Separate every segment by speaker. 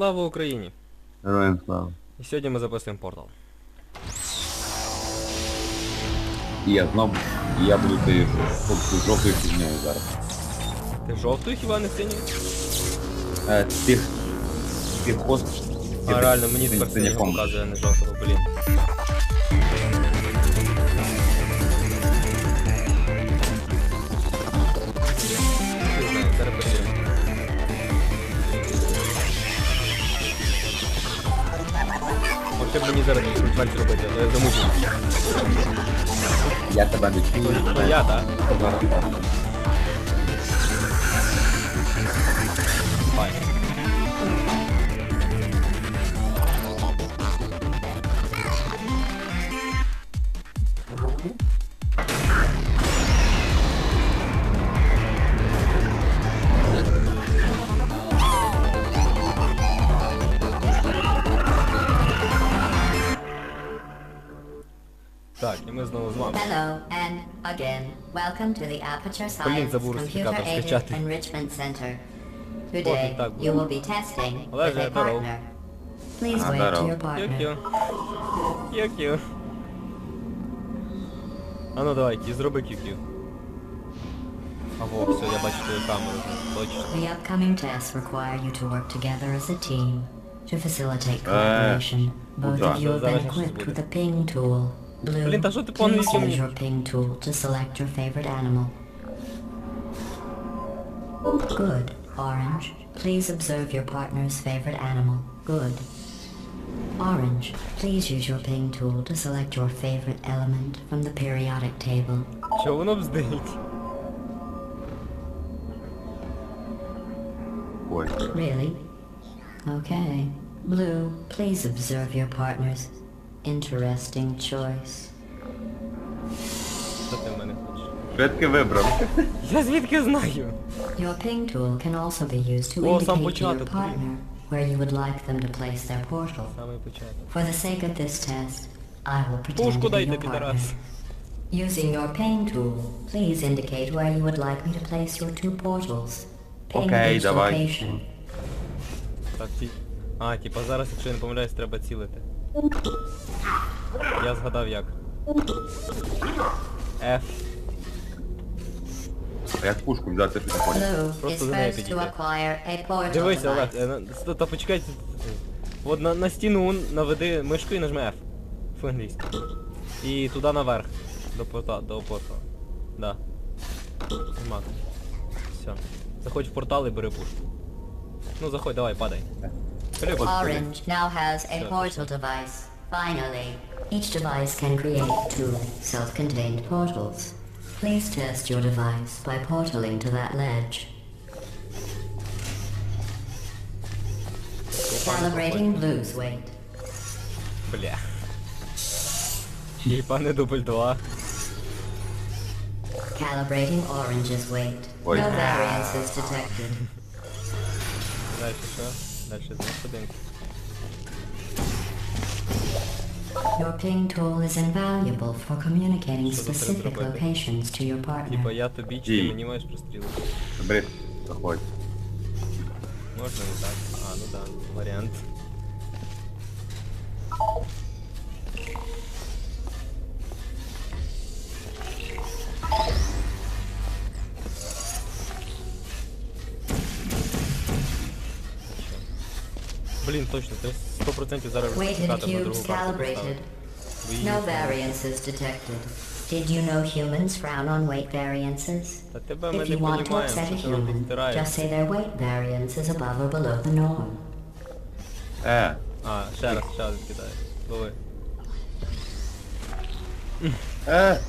Speaker 1: Слава Україні!
Speaker 2: Героям слава.
Speaker 1: І сьогодні ми записуємо портал.
Speaker 2: Я знов, я буду тією жовтою фігнею зараз.
Speaker 1: Ти жовтою хіба не синьою?
Speaker 2: Е, тих, тих хост.
Speaker 1: А реально, мені тепер синього показує, не жовтого, блін. От б мені зараз фальш робити, але я замучив.
Speaker 2: Я тебе
Speaker 1: відчую. Я, так?
Speaker 2: Так,
Speaker 1: і ми знову з вами.
Speaker 3: Hello and again, welcome to the Aperture Science
Speaker 1: забув
Speaker 3: Computer
Speaker 1: розпікати,
Speaker 3: Aided
Speaker 1: скачати.
Speaker 3: Enrichment Center.
Speaker 1: Пофіг,
Speaker 3: Today,
Speaker 1: так буде.
Speaker 3: you will be testing
Speaker 1: Але
Speaker 3: with
Speaker 1: ж
Speaker 3: a
Speaker 1: здоров.
Speaker 3: partner. Please
Speaker 2: А,
Speaker 3: wait to
Speaker 2: здоров.
Speaker 3: your partner.
Speaker 1: Кю-кю. Кю-кю. А ну давай, кі, зроби кю-кю. А во, все, я бачу твою камеру. Точно.
Speaker 3: The upcoming tests require you to work together as a team to facilitate
Speaker 2: Е,
Speaker 3: collaboration. Both
Speaker 2: да.
Speaker 3: of you have been
Speaker 1: Зараз щось
Speaker 3: equipped
Speaker 1: буде.
Speaker 3: with a ping tool. Blue,
Speaker 1: Блін, та що ти
Speaker 3: please
Speaker 1: по-англійськи
Speaker 3: use
Speaker 1: мені?
Speaker 3: your ping tool to select your favorite animal. Good. Orange, please observe your partner's favorite animal. Good. Orange, please use your ping tool to select your favorite element from the periodic table.
Speaker 1: Що воно бздить?
Speaker 2: Ой.
Speaker 3: Really? Okay. Blue, please observe your partner's interesting choice.
Speaker 1: Що ти в мене хочеш?
Speaker 2: Я вибрав?
Speaker 1: Я звідки знаю?
Speaker 3: Your ping tool can also be used to
Speaker 1: О, сам
Speaker 3: indicate to your
Speaker 1: початок, блін.
Speaker 3: partner where you would like them to place their portal.
Speaker 1: Самий початок.
Speaker 3: For the sake of this test, I will pretend
Speaker 1: Пушку
Speaker 3: to be
Speaker 1: дайте,
Speaker 3: your partner.
Speaker 1: підарас.
Speaker 3: Using your ping tool, please indicate where you would like me to place your two portals. Ping
Speaker 2: Окей,
Speaker 3: each
Speaker 2: давай.
Speaker 3: location.
Speaker 1: Так, ті... А, типа зараз, якщо я не помиляюсь, треба цілити. Я згадав як. F.
Speaker 2: А як пушку взяти, ти не поняв.
Speaker 1: Просто за нею
Speaker 3: a portal
Speaker 1: Дивися, Олег, е, на- та почекайте. От на, на стіну наведи мишку і нажми F. По-англійськи. І туди наверх. До порта, до портала. Да. Нема. Все. Заходь в портал і бери пушку. Ну заходь, давай, падай. Бери пушку.
Speaker 3: Orange now has a
Speaker 1: Sure.
Speaker 3: portal device. Finally, each device can create two self-contained portals. Please test your device by portaling to that ledge. Calibrating blue's weight.
Speaker 1: Бля. І пане дубль 2.
Speaker 3: Calibrating orange's weight.
Speaker 2: Ой.
Speaker 3: No variances detected.
Speaker 1: Дальше що? Дальше з годинку.
Speaker 3: Your ping tool is invaluable for communicating
Speaker 1: Що тут треба
Speaker 3: specific
Speaker 1: зробити?
Speaker 3: locations to your
Speaker 1: Типа
Speaker 3: partner.
Speaker 1: я тобі чи ти
Speaker 2: Ді.
Speaker 1: мені маєш прострілити?
Speaker 2: Бери, заходь.
Speaker 1: Можна не так. А, ну да, варіант. Блін, точно, ти 100% зараз
Speaker 3: Weighted
Speaker 1: розпитати на
Speaker 3: cubes
Speaker 1: другу карту
Speaker 3: calibrated.
Speaker 1: поставити. Бо її
Speaker 3: No
Speaker 1: не знаю.
Speaker 3: variances detected. Did you know humans frown on weight variances?
Speaker 1: Та тебе ми
Speaker 3: If
Speaker 1: не
Speaker 3: you want to
Speaker 1: понімаємо,
Speaker 3: upset a
Speaker 1: що ти нам
Speaker 3: human,
Speaker 1: підтираєш.
Speaker 3: just say their weight variance is above or below the norm.
Speaker 2: Е,
Speaker 1: А, ще раз, ще раз кидаю. Лови.
Speaker 2: е.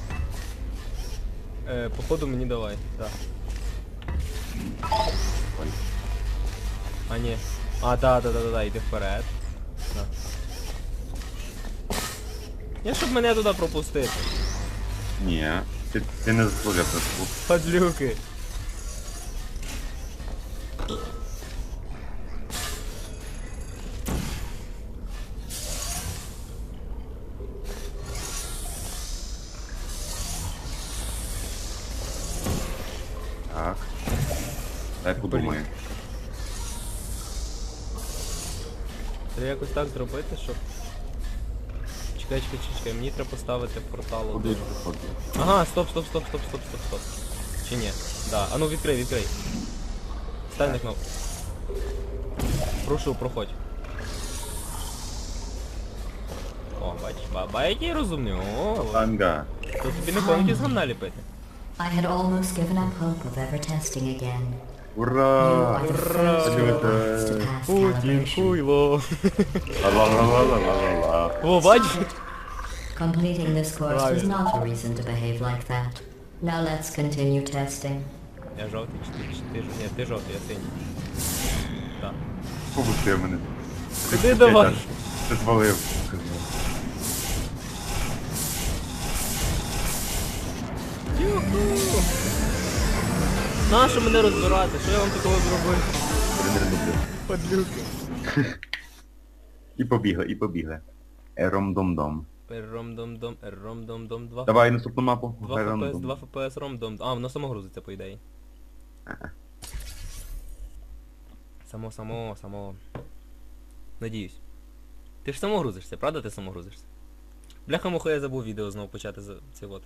Speaker 1: Е, походу мені давай, так. А ні. А, да, да, да, да, да, йди вперед. Я щоб мене туди пропустити.
Speaker 2: Ні, ти, ти не заслужив.
Speaker 1: Падлюки.
Speaker 2: Так
Speaker 1: зробити, щоб... Чекай, чекай, чекай, мені треба поставити портал один. Ага, стоп, стоп, стоп, стоп, стоп, стоп, стоп. Чи ні? Да. А ну відкрий, відкрий. Стань на кнопку. Прошу, проходь. О, бач, баба, який розумний. О,
Speaker 2: Танга.
Speaker 1: то тобі не помните з гамна ліпити.
Speaker 3: I had almost given up hope of ever testing again.
Speaker 2: Ура!
Speaker 3: pass
Speaker 1: Путін, хуйло. О, бач?
Speaker 3: Completing this course was not a reason to behave like that. Now let's continue testing.
Speaker 1: Я жовтий, чи ти, ти жовтий? Ні, ти жовтий, я синій. Так.
Speaker 2: Попусти мене.
Speaker 1: Куди давай?
Speaker 2: Ти звалив.
Speaker 1: Юху! Нащо мене розбирати? Що я вам такого зробив? Подлюки.
Speaker 2: І побігли, і побігли. Ером-дом-дом.
Speaker 1: Ром-дом-дом, ром-дом-дом, 2
Speaker 2: Давай наступну мапу.
Speaker 1: 2 FPS,
Speaker 2: Ером-дом.
Speaker 1: 2 FPS, ром-дом. А, воно само грузиться, по ідеї. Само, само, само. Надіюсь. Ти ж само грузишся, правда ти само грузишся? Бляха муха я забув відео знову почати за це от.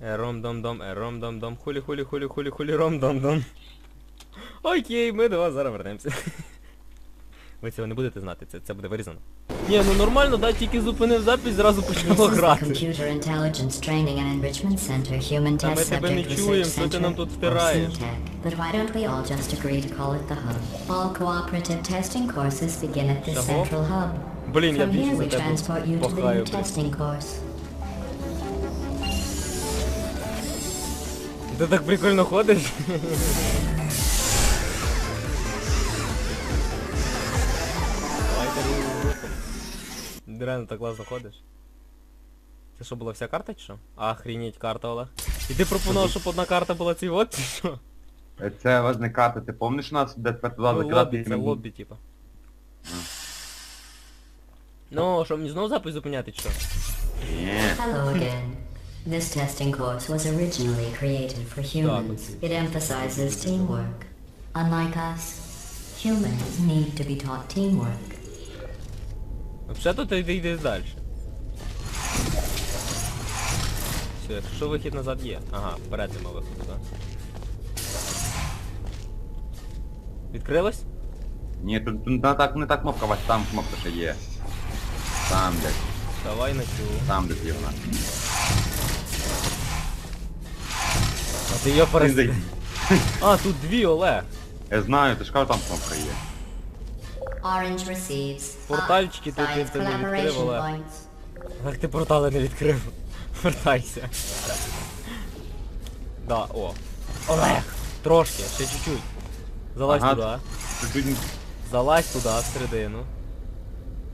Speaker 1: Ром-дом-дом, ром-дом-дом, хулі-хулі-хулі-хулі-хулі, ром-дом-дом. Окей, ми до вас зараз вернемося. Ви цього не будете знати, це, це буде вирізано. Ні, ну нормально, да, тільки зупинив запись, зразу почало грати. Та ми тебе не чуємо, що ти нам тут втираєш?
Speaker 3: But why don't we all just
Speaker 1: Ти так прикольно ходиш. Давайте рухом. Реально так класно ходиш. Це що була вся карта чи що? Охренеть карта, Олег. І ти пропонував, щоб одна карта була цій от чи що?
Speaker 2: Це возникати. Ти помниш нас, де тепер туди
Speaker 1: Ну, лобі, це лобі, типа. Ну, що мені знову запис зупиняти чи що?
Speaker 3: Hello again. This testing course was originally created for humans. It emphasizes teamwork. Unlike us, humans need to be taught teamwork.
Speaker 1: Взагалі то ти йдеш далі. Все, якщо вихід назад є. Ага, вперед нема виходу, так? Відкрилось?
Speaker 2: Ні, тут, не так, не так кнопка, Вась, там кнопка ще є. Там десь,
Speaker 1: Давай на цю.
Speaker 2: там десь є вона.
Speaker 1: А ти його
Speaker 2: Ти
Speaker 1: перес...
Speaker 2: зайди.
Speaker 1: А, тут дві, Олег.
Speaker 2: Я знаю, ти ж кажу, там кнопка є.
Speaker 3: Orange receives
Speaker 1: Портальчики тут ти
Speaker 3: science
Speaker 1: не відкрив,
Speaker 3: collaboration
Speaker 1: Олег.
Speaker 3: points.
Speaker 1: Ти портали не відкрив. Вертайся. Да, о. Олег! Трошки, ще чуть-чуть. Залазь
Speaker 2: Ага.
Speaker 1: туди.
Speaker 2: Ти тут
Speaker 1: Залазь туди, всередину.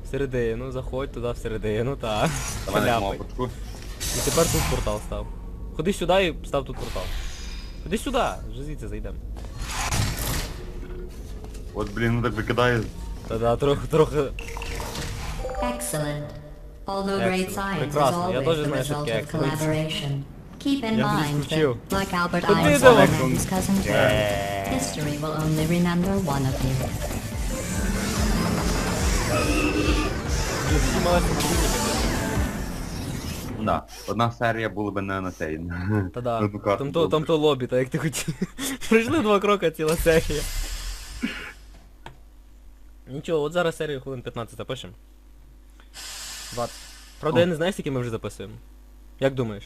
Speaker 1: Всередину, заходь туди всередину, так.
Speaker 2: Давай на кнопочку.
Speaker 1: І тепер тут портал став. Ходи сюди і став тут портал. Ходи сюди, вже звідси зайдемо.
Speaker 2: От, блін, ну так викидає.
Speaker 1: Та-да, трохи, трохи.
Speaker 3: Excellent. Although great
Speaker 1: Excellent.
Speaker 3: science is
Speaker 1: Прекрасно. Я
Speaker 3: always
Speaker 1: теж
Speaker 3: the
Speaker 1: знаю, що
Speaker 3: result
Speaker 1: таке
Speaker 3: of
Speaker 1: excellence.
Speaker 3: collaboration. Keep in
Speaker 1: Я вже
Speaker 3: mind
Speaker 1: скучив.
Speaker 3: that, like Albert
Speaker 1: Та ти
Speaker 3: Einstein
Speaker 1: давай.
Speaker 3: and his cousin Jerry, history will only remember one of you.
Speaker 1: Блін, такі малесенькі виники.
Speaker 2: Да. Одна серія була б не на цей. Одну карту
Speaker 1: Там то,
Speaker 2: була б.
Speaker 1: там то лобі, так як ти хотів. Пройшли два кроки ціла серія. Нічого, от зараз серію хвилин 15 запишемо. 20. Правда, я не знаю, скільки ми вже записуємо. Як думаєш?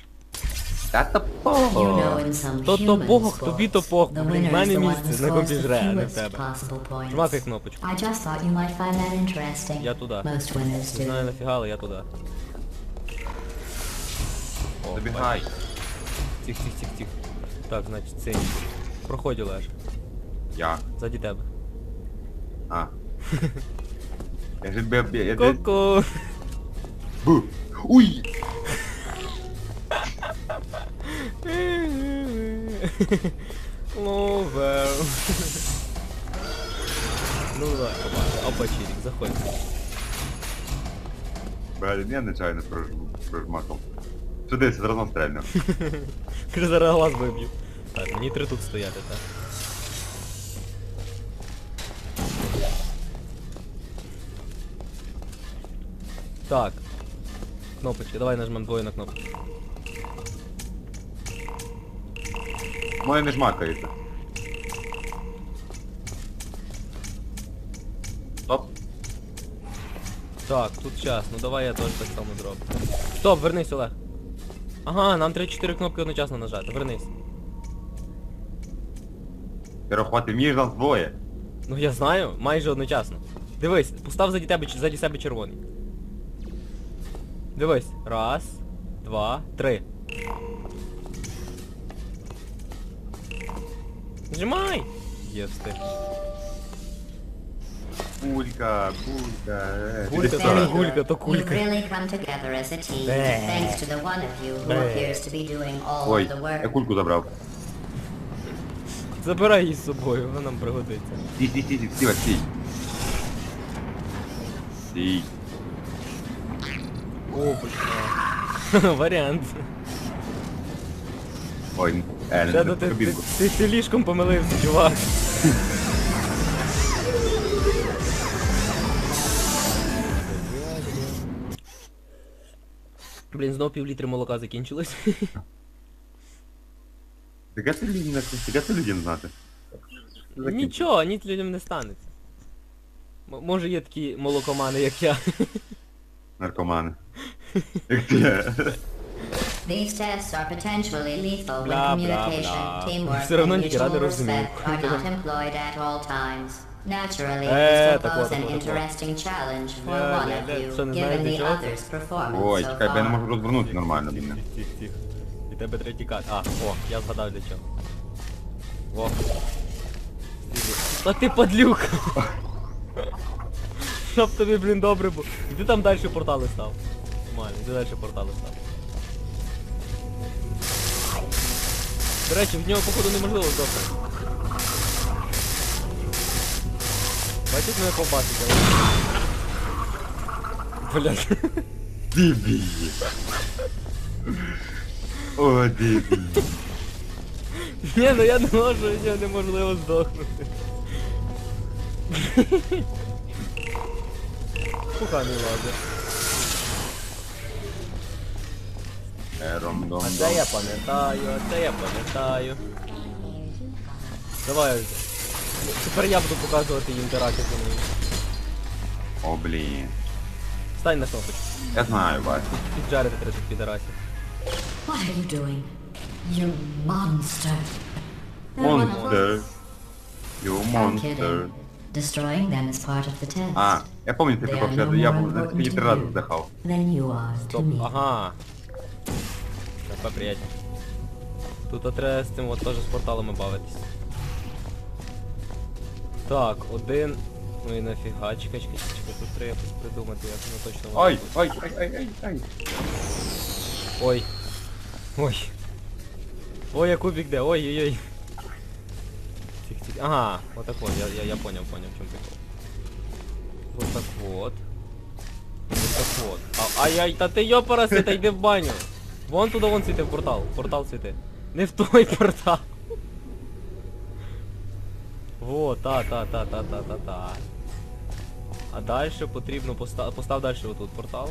Speaker 2: Та то
Speaker 3: know
Speaker 1: То то Бог, тобі то Бог. Блін, в мене місце на копі а не в тебе. Жмакай кнопочку.
Speaker 3: I just thought you might find that interesting.
Speaker 1: Я туди.
Speaker 3: Most winners
Speaker 1: Не знаю нафіга, але я туди. О,
Speaker 2: Забігай.
Speaker 1: бачиш. Тих, тих, тих, тих. Так, значить, цей. Проходь, Олеж.
Speaker 2: Я.
Speaker 1: Ззаді тебе.
Speaker 2: А. Я ж б... Я ж...
Speaker 1: Ку-ку!
Speaker 2: Бу. Уй!
Speaker 1: Ловер. Ну давай, опа, опа, чирик, заходь.
Speaker 2: Блін, я нечайно прож- що дивись, одразу стрельну.
Speaker 1: Зараз глаз виб'ю. Так, мені тут стояти, так. Так. Кнопочки, давай нажмем двоє на кнопку.
Speaker 2: Моє не жмакається. Стоп.
Speaker 1: Так, тут час, ну давай я теж так само зроблю. Стоп, вернись, Олег. Ага, нам треба 4 кнопки одночасно нажати, вернись.
Speaker 2: Перехвати між нас двоє.
Speaker 1: Ну я знаю, майже одночасно. Дивись, постав заді тебе, заді себе червоний. Дивись. Раз, два, три. Нажимай! Є встиг.
Speaker 2: Кулька, кулька. е,
Speaker 1: Кулька,
Speaker 2: іди
Speaker 1: то не
Speaker 2: сюди.
Speaker 1: гулька, то кулька.
Speaker 3: really come together as a team,
Speaker 1: Bleh.
Speaker 3: thanks to the one of you who
Speaker 1: Bleh.
Speaker 3: appears to be doing all
Speaker 2: Ой,
Speaker 3: of the work.
Speaker 2: я кульку забрав.
Speaker 1: Забирай її з собою, вона нам пригодиться.
Speaker 2: Стій, стій, стій, стій, стій. Стій.
Speaker 1: Опа. Варіант.
Speaker 2: Ой, е, не
Speaker 1: Ще ти, ти, ти, ти ліжком помилився, чувак. Блін, знов півлітри молока закінчилось.
Speaker 2: Таке це людям, таке це людям знати.
Speaker 1: Нічого, ні людям не станеться. М- може є такі молокомани, як я.
Speaker 2: Наркомани. Як ти.
Speaker 3: These tests are potentially lethal when
Speaker 1: Blah, blah,
Speaker 3: communication,
Speaker 1: blah.
Speaker 3: teamwork,
Speaker 1: Все равно
Speaker 3: and
Speaker 1: не
Speaker 3: mutual respect are not employed at all times. Naturally,
Speaker 1: Е,
Speaker 3: this
Speaker 1: так от,
Speaker 3: an interesting challenge for
Speaker 1: Ля,
Speaker 3: one
Speaker 1: ля,
Speaker 3: of
Speaker 1: ля,
Speaker 3: you,
Speaker 1: що, не
Speaker 3: given
Speaker 1: знаєте
Speaker 3: the
Speaker 1: чого?
Speaker 3: other's performance
Speaker 2: Ой,
Speaker 3: so
Speaker 2: чекай, бо я не
Speaker 3: far.
Speaker 2: можу розвернути нормально,
Speaker 1: Тих,
Speaker 2: блін.
Speaker 1: тих, тих. І тебе треба тікати. А, о, я згадав для чого. Во. Та ти падлюка! Щоб тобі, блін, добре було. Іди там далі портали став. Нормально, іди далі портали став. До речі, в нього походу неможливо здохнути. Бачить мене побачить, але... Блядь.
Speaker 2: О, дебілі.
Speaker 1: Ні, ну я що від нього неможливо здохнути. Пуханий лазер.
Speaker 2: Ером дом
Speaker 1: А це я пам'ятаю, а це я пам'ятаю. Давай. Тепер я буду показувати їм теракет на неї.
Speaker 2: О, блін.
Speaker 1: Стань на кнопочку.
Speaker 2: Я знаю, бачу.
Speaker 1: Піджарити треба цих підарасів.
Speaker 3: What are you doing? You monster. They're one of us.
Speaker 2: Монстер. You monster.
Speaker 3: Destroying them is part of the test.
Speaker 2: А, я пам'ятаю, ти
Speaker 3: They are no
Speaker 2: я, я
Speaker 3: more
Speaker 2: був
Speaker 3: important to
Speaker 2: три рази
Speaker 3: you
Speaker 2: вдихав.
Speaker 3: than you are to
Speaker 1: Стоп.
Speaker 3: me.
Speaker 1: Ага. Так, поприятно. Тут треба з цим от теж з порталами бавитись. Так, один. Ну і нафіга, чекай, чекай, чекай, тут треба якось придумати, як воно точно воно
Speaker 2: Ой,
Speaker 1: буде.
Speaker 2: ой, ой, ой, ой, ой.
Speaker 1: Ой. Ой. Ой, а кубик де? Ой-ой-ой. Тих, тих. Ага, вот так вот, я, я, я понял, понял, в чем прикол. Вот так вот. Вот так вот. А, ай-яй, та ти йопараси, та йди в баню. Вон туди вон світи в портал. Портал світи. Не в той портал. Во, та, та, та, та, та, та, та. А далі потрібно постав, постав далі отут портал.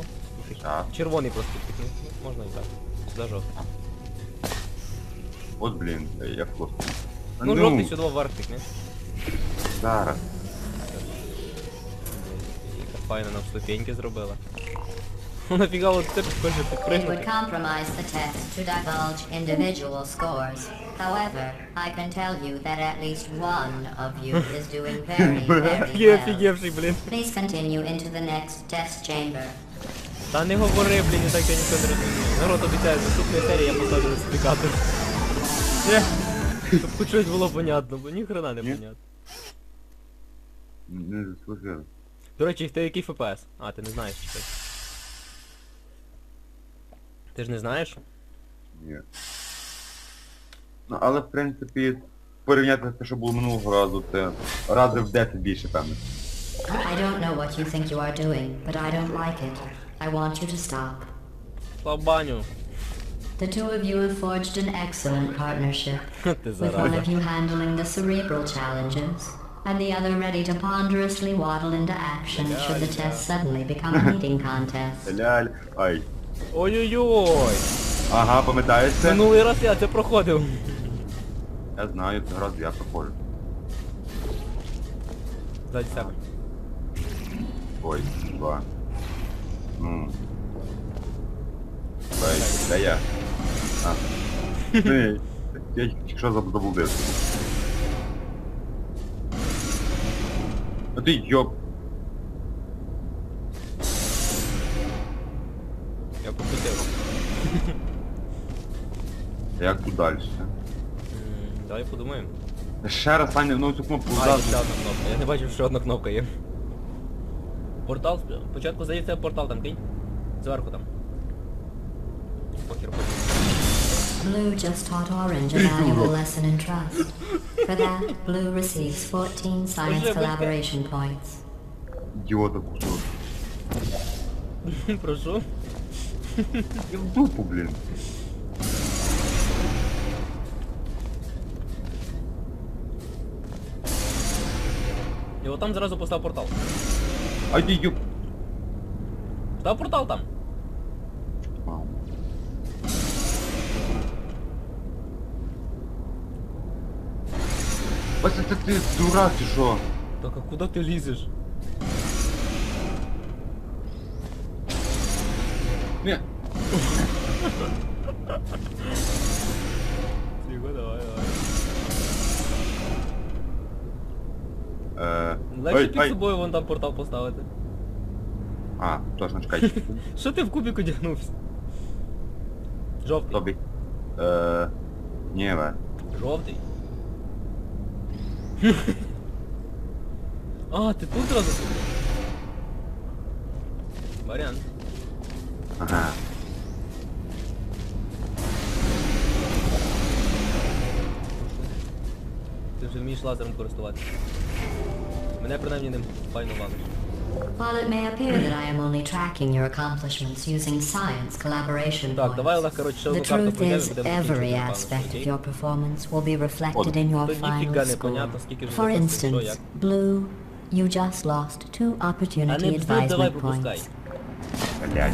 Speaker 2: Так.
Speaker 1: Червоний просто пікни. Можна і так. Сюди жовтий.
Speaker 2: От, блін, я просто.
Speaker 1: Ну, жовтий сюди вверх пікни.
Speaker 2: Зараз.
Speaker 1: Яка файна нам ступеньки зробила. Нафіга от це похоже
Speaker 3: It compromise the test to divulge individual scores. However, I can tell you that at least one of you is doing very, very
Speaker 1: Є
Speaker 3: well. Please continue into the next test chamber.
Speaker 1: Та не говори, блін, і так я ніхто не розумію. Народ обіцяє, наступної серії я поставлю спікатор. Є. Щоб хоч щось було понятно, бо ніхрена не
Speaker 2: Ні.
Speaker 1: понятно.
Speaker 2: Не заслужили.
Speaker 1: До речі, ти який ФПС? А, ти не знаєш чекай. Ти ж не знаєш?
Speaker 2: Ні. Ну, але в принципі, порівняти те, що було минулого разу, це рази в 10 більше, певно.
Speaker 3: I don't know what you think you are doing, but I don't like it. I want you to stop.
Speaker 1: Слав.
Speaker 3: The two of you have forged an excellent partnership.
Speaker 1: Ти
Speaker 3: With one
Speaker 1: зараза.
Speaker 3: of you handling the cerebral challenges, and the other ready to ponderously waddle into action should the test suddenly become a meeting contest.
Speaker 2: Ляль. Ай.
Speaker 1: Ой-ой-ой!
Speaker 2: Ага, пам'ятаєш це?
Speaker 1: Минулий раз я це проходив.
Speaker 2: Я знаю, це раз я проходжу.
Speaker 1: Ззаді себе.
Speaker 2: Ой, два. Ну. Ой, де я? А. Ей, я що заб- заблудився. А ти йоп. Як тут далі?
Speaker 1: М, Давай подумаємо.
Speaker 2: Ще раз, Саня, ну цю кнопку
Speaker 1: А, є ще одна кнопка. Я не бачив, що одна кнопка є. Портал, сп- спочатку здається портал там кинь. Зверху там. Похер потім.
Speaker 3: Blue just taught Orange a valuable lesson in trust. For that, Blue receives 14 science collaboration points.
Speaker 2: Ідіота кусок.
Speaker 1: Прошу.
Speaker 2: Я в дупу, блін.
Speaker 1: І от там зразу постав портал.
Speaker 2: А ти йоп.
Speaker 1: Став портал там.
Speaker 2: Вау. Вася, це ти дурак чи що?
Speaker 1: Так а куди ти лізеш?
Speaker 2: Ні.
Speaker 1: Легше
Speaker 2: ой,
Speaker 1: під
Speaker 2: ай.
Speaker 1: собою вон там портал поставити.
Speaker 2: А, точно, чекай.
Speaker 1: Що ти в кубик одягнувся? Жовтий.
Speaker 2: Тобі. Е, ні, ве.
Speaker 1: Жовтий. а, ти тут зразу? Варіант.
Speaker 2: Ага.
Speaker 1: Ти вже вмієш лазером користуватися. Мене принаймні ним файно валиш.
Speaker 3: While it may appear that I am only tracking your accomplishments using science collaboration
Speaker 1: Так, давай,
Speaker 3: points,
Speaker 1: Олег, коротше, ще
Speaker 3: the
Speaker 1: одну карту
Speaker 3: truth
Speaker 1: пройдемо і
Speaker 3: is
Speaker 1: будемо
Speaker 3: every
Speaker 1: закінчувати,
Speaker 3: aspect
Speaker 1: напевно,
Speaker 3: of
Speaker 1: окей?
Speaker 3: your performance will be reflected in your
Speaker 1: То
Speaker 3: final
Speaker 1: ніфіга не
Speaker 3: score.
Speaker 1: понятно, скільки вже
Speaker 3: For
Speaker 1: записів, що,
Speaker 3: instance,
Speaker 1: як.
Speaker 3: Blue, you just lost two
Speaker 1: А
Speaker 3: opportunity
Speaker 1: не бзди, давай
Speaker 3: advisement
Speaker 1: пропускай.
Speaker 3: points.
Speaker 2: Блядь.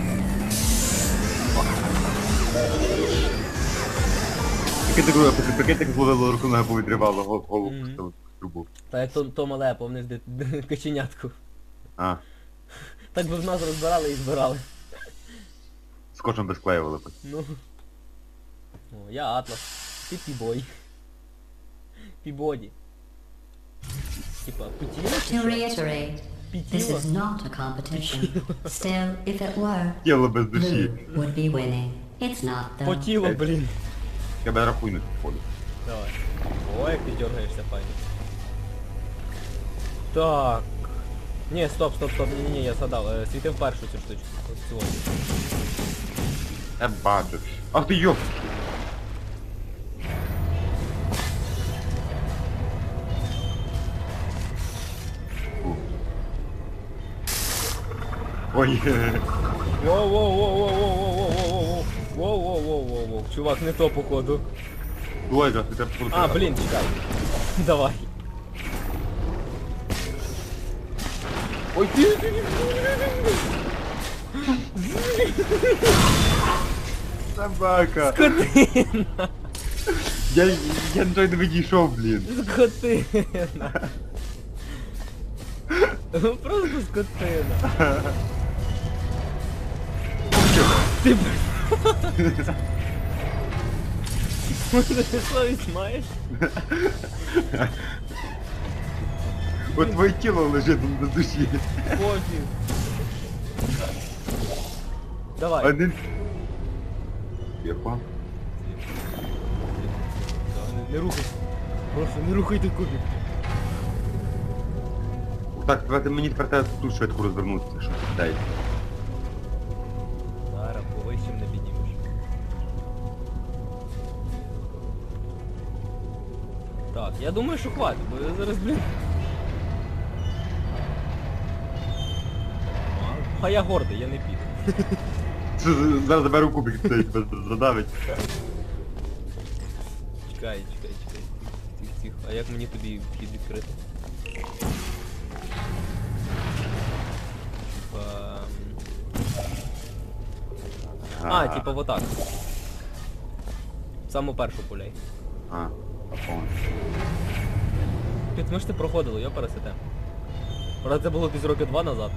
Speaker 2: Прикинь, так, прикинь, так зловило руку на повідривало гол- голову
Speaker 1: Мгм.
Speaker 2: Трубу.
Speaker 1: Та як то, то мале, повниш де, де каченятку.
Speaker 2: А,
Speaker 1: Так би в нас розбирали і збирали.
Speaker 2: скотчем безклеювали. б.
Speaker 1: Ну. О, я Атлас. Ти пібой. Пібоді. Типа, путіла чи
Speaker 3: To
Speaker 1: що?
Speaker 3: reiterate, this is not a competition. Still, if it were,
Speaker 2: Тіло без душі.
Speaker 3: Blue would be winning. It's not though.
Speaker 1: Потіло, блін.
Speaker 2: Я би рахуй походу.
Speaker 1: Давай. О, як ти дергаєшся, файно. Так. Ні, стоп, стоп, стоп, ні, ні, ні, я згадав. Е, Світив першу цю штучку. Ось цю. от.
Speaker 2: Я бачу. Ах ти йоп! Фу. Ой,
Speaker 1: Воу-воу-воу-воу-воу-воу-воу-воу-воу. Воу-воу-воу-воу-воу. Чувак, не то походу.
Speaker 2: Лойка, ти тебе походу.
Speaker 1: А, блін, чекай. Давай.
Speaker 2: Ой, ты, ты, ты, Собака.
Speaker 1: Скотина.
Speaker 2: Я, я до этого не шел, блин.
Speaker 1: Скотина. Ну просто скотина. Ты, блин. Ты совесть маешь? маєш?
Speaker 2: От твоє тіло лежить на душі.
Speaker 1: Пофіг. Давай.
Speaker 2: Один. Єпа.
Speaker 1: Не- Не рухайся. Прошу, не рухайте кубик.
Speaker 2: Так, тепер мені тепер треба тут швидко розвернутися, щоб дай.
Speaker 1: Зараз повищим не піднімеш. Так, я думаю, що хватить, бо я зараз, блін. А я гордий, я не піду.
Speaker 2: Зараз заберу кубик, цей тебе задавить.
Speaker 1: Чекай, чекай, чекай. Тих, тих. А як мені тобі вхід відкрити? Ем. А, вот так. Саму першу пуляй.
Speaker 2: А, понял.
Speaker 1: Під ми ж ти проходили, йо пересете. Правда, це було десь роки два назад.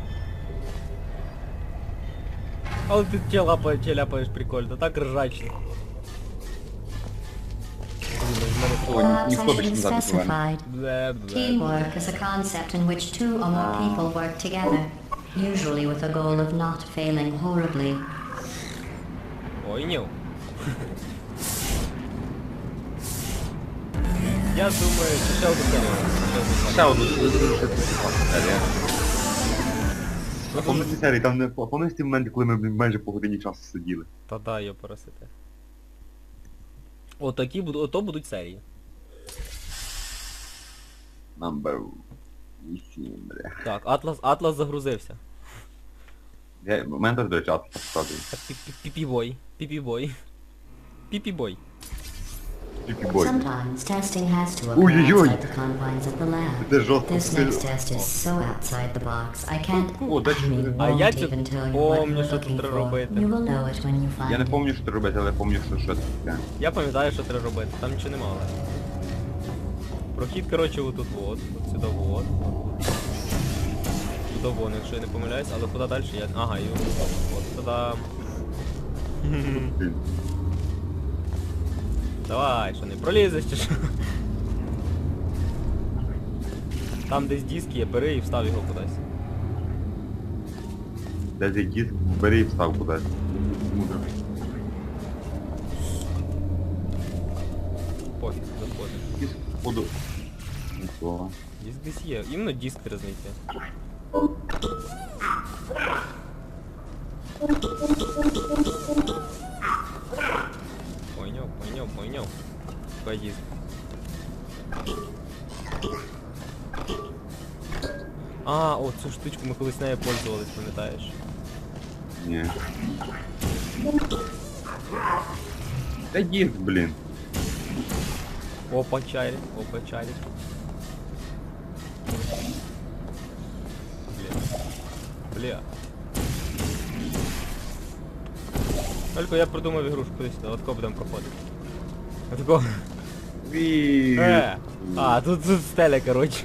Speaker 3: I
Speaker 2: більше
Speaker 3: should
Speaker 2: не
Speaker 3: have
Speaker 2: запитував.
Speaker 3: specified.
Speaker 1: Бле, бле.
Speaker 3: Teamwork is a concept in which two or more people work together, usually with the goal of not failing horribly.
Speaker 1: Ой, ні. Я думаю, чи ще одну серію.
Speaker 2: Серія. Помните серії, там не помните ті моменти, коли ми майже по годині часу сиділи.
Speaker 1: Та да, йо пересете. Отакі будуть, ото будуть серії.
Speaker 2: Number 8, бля.
Speaker 1: Так, Атлас, Атлас загрузився.
Speaker 2: Я, мене теж, до речі, атлас.
Speaker 1: Так, піпі-бой, піпі-бой. Піпі-бой.
Speaker 2: Тільки бой.
Speaker 3: Sometimes testing has to occur
Speaker 2: Ой-ой-ой.
Speaker 3: outside the confines of the lab.
Speaker 2: Це жорстко.
Speaker 3: This next test is so outside the box, I can't,
Speaker 2: О, дальше
Speaker 3: I mean,
Speaker 2: буде.
Speaker 1: А я
Speaker 3: won't even tell you what
Speaker 1: помню,
Speaker 3: you're
Speaker 1: що
Speaker 3: looking
Speaker 1: треба
Speaker 3: for.
Speaker 1: робити.
Speaker 3: You will know it when you find
Speaker 2: Я не
Speaker 3: it.
Speaker 2: пам'ятаю, що треба робити, але пам'ятаю, що щось таке.
Speaker 1: Я пам'ятаю, що треба робити, там нічого нема, але. Прохід, коротше, отут от, от сюди от. Туди вон, якщо я не помиляюсь, але куди далі я. Ага, і от, от туди.
Speaker 2: Блін.
Speaker 1: Давай, що не пролізеш чи що? Там десь диск є, бери і встав його кудись.
Speaker 2: Цей диск, бери і встав кудись. Мудро.
Speaker 1: Пофіг, заходиш.
Speaker 2: Диск, походу. Нічого.
Speaker 1: Диск десь є, іменно диск треба знайти. А, о, цю штучку ми колись нею пользувались, пам'ятаєш?
Speaker 2: Ні. Де диск, блін?
Speaker 1: Опа, чарик, опа, чарик. Бля. Бля. Только я придумав ігрушку сюди, отко будемо проходити. Отко. Е. А, тут, тут стеля, короче.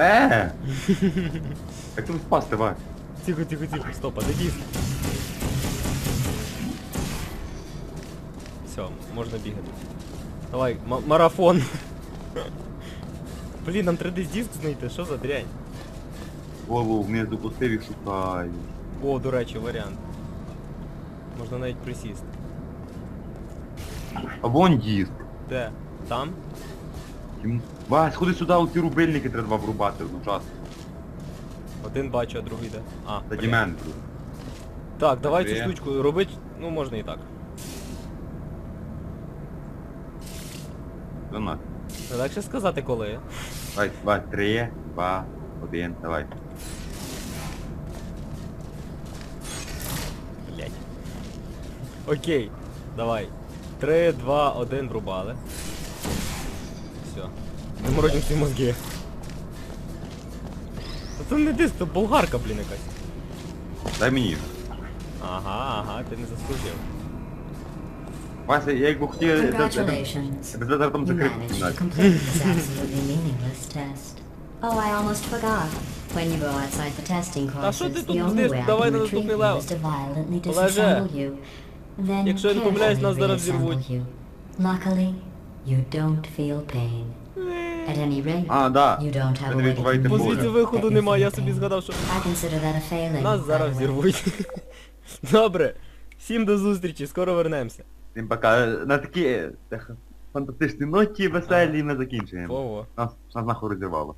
Speaker 2: Е! Як там впасти, Вась?
Speaker 1: Тихо, тихо, тихо, стоп, а де диск? Все, можна бігати. Давай, ма- марафон. Блін, нам треба десь диск знайти, що за дрянь?
Speaker 2: Голову вниз допустив і шукаю.
Speaker 1: О, до речі, варіант. Можна навіть присісти.
Speaker 2: А вон диск.
Speaker 1: Де? Там?
Speaker 2: Тім- Вась, ходи сюди, у ті рубильники треба врубати одночасно.
Speaker 1: Один бачу, а другий де. А,
Speaker 2: Та
Speaker 1: бля.
Speaker 2: Дімен.
Speaker 1: Так, давай цю
Speaker 2: Привіт.
Speaker 1: штучку робить, ну можна і так.
Speaker 2: Давай.
Speaker 1: Не легше сказати коли.
Speaker 2: Давай, давай, три, два, один, давай.
Speaker 1: Блять. Окей, давай. Три, два, один врубали. Все. Всі мозги. Це не диск, це болгарка, блін, якась.
Speaker 2: Дай мені.
Speaker 1: Ага, ага, ти не заслужив.
Speaker 2: Вася, я якби хотів... я- я- я-
Speaker 3: Congratulations.
Speaker 2: Тебе там
Speaker 3: You
Speaker 2: закрити
Speaker 3: managed to complete this absolutely meaningless test. Oh, I almost forgot. When you go outside the testing
Speaker 1: Та що
Speaker 3: courses,
Speaker 1: ти
Speaker 3: the only
Speaker 1: сидиш?
Speaker 3: way I
Speaker 1: Давай
Speaker 3: can
Speaker 1: на
Speaker 3: retrieve
Speaker 1: наступний
Speaker 3: you
Speaker 1: левел.
Speaker 3: is to violently
Speaker 1: Олеже.
Speaker 3: disassemble you. Then
Speaker 1: Якщо я не помиляюсь, нас
Speaker 3: carefully
Speaker 1: зараз зірвуть.
Speaker 3: you. Luckily, you don't feel pain. At any rate,
Speaker 2: А, да.
Speaker 3: you don't have a
Speaker 2: Ви
Speaker 3: way to
Speaker 2: відбуваєте
Speaker 1: Бо
Speaker 2: Боже.
Speaker 1: звідси виходу
Speaker 3: that
Speaker 1: немає, я собі згадав, що
Speaker 3: I consider that a failing.
Speaker 1: нас
Speaker 3: by
Speaker 1: зараз
Speaker 3: the way.
Speaker 1: зірвуть. Добре. Всім до зустрічі, скоро вернемося.
Speaker 2: Всім пока. На такі е, фантастичні ноті веселі ми закінчуємо.
Speaker 1: Вово.
Speaker 2: Нас, нас нахуй розірвало.